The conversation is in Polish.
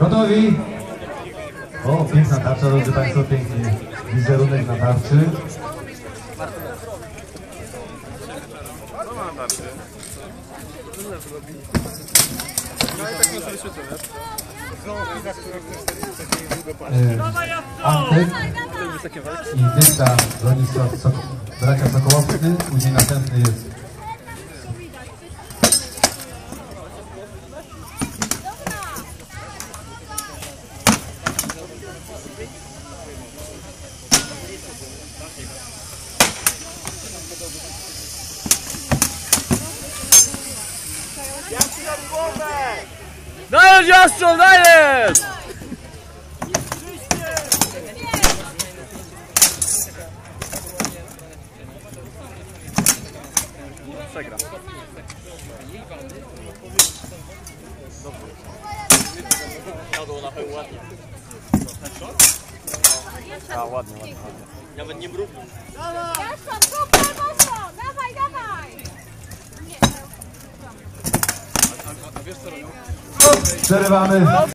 Gotowi? O, piękna tarcza, drodzy Państwo, piękny wizerunek na tarczy. E, Antek i Dysta Bronisław Sok bracia Sokołowscy, później następny jest Dajesz Jastrząb, dajesz! Przegra. Jadło na pewno ładnie. A, ładnie, ładnie. Nawet nie mrugnął. Jastrząb, super, mocno! Dawaj, dawaj! Przerywamy.